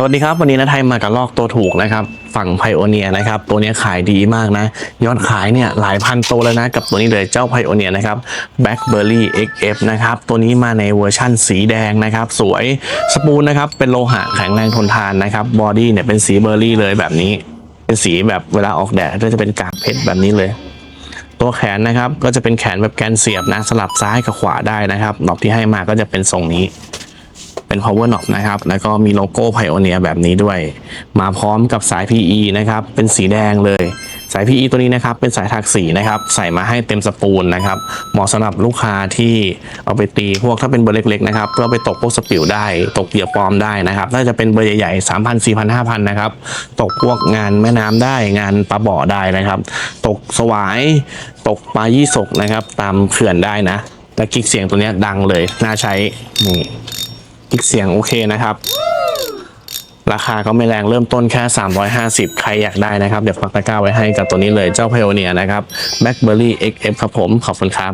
สวัสดีครับ วันนี้นะไทยมากับลอกตัวถูกนะครับ ฝั่งไพโอเนียนะครับ ตัวนี้ขายดีมากนะ ยอดขายเนี่ยหลายพันตัวแล้วนะ กับตัวนี้เลยเจ้าไพโอเนียนะครับ Blackberry XF นะครับ ตัวนี้มาในเวอร์ชั่นสีแดงนะครับ สวยสปูนนะครับ เป็นโลหะแข็งแรงทนทานนะครับบอดี้เนี่ยเป็นสีเบอร์รี่เลยแบบนี้ เป็นสีแบบเวลาออกแดดก็จะเป็นกากเพชรแบบนี้เลยตัวแขนนะครับก็จะเป็นแขนแบบแกนเสียบนะสลับซ้ายกับขวาได้นะครับหนอบที่ให้มาก็จะเป็นทรงนี้ เป็น power knob นะครับ แล้วก็มีโลโก้ Pioneer แบบนี้ด้วย มาพร้อมกับสาย PE นะครับ เป็นสีแดงเลย สาย PE ตัวนี้นะครับ เป็นสายถักสีนะครับ ใส่มาให้เต็มสปูลนะครับ เหมาะสำหรับลูกค้าที่เอาไปตีพวกถ้าเป็นเบอร์เล็กๆนะครับ เพื่อไปตกพวกสปิวได้ ตกเหยื่อปลอมได้นะครับ ถ้าจะเป็นเบอร์ใหญ่ๆ 3,000 4,000 5,000 นะครับ ตกพวกงานแม่น้ำได้ งานปลาบ่อได้นะครับ ตกสวาย ตกปลายี่สกนะครับ ตามเขื่อนได้นะและกิกเสียงตัวนี้ดังเลย น่าใช้ นี่ อีกเสียงโอเคนะครับ ราคาก็ไม่แรงเริ่มต้นแค่ 350 ใครอยากได้นะครับ เดี๋ยวปักตะกร้าไว้ให้กับตัวนี้เลยเจ้า Pioneer นะครับ BlackBerry XF ครับผม ขอบคุณครับ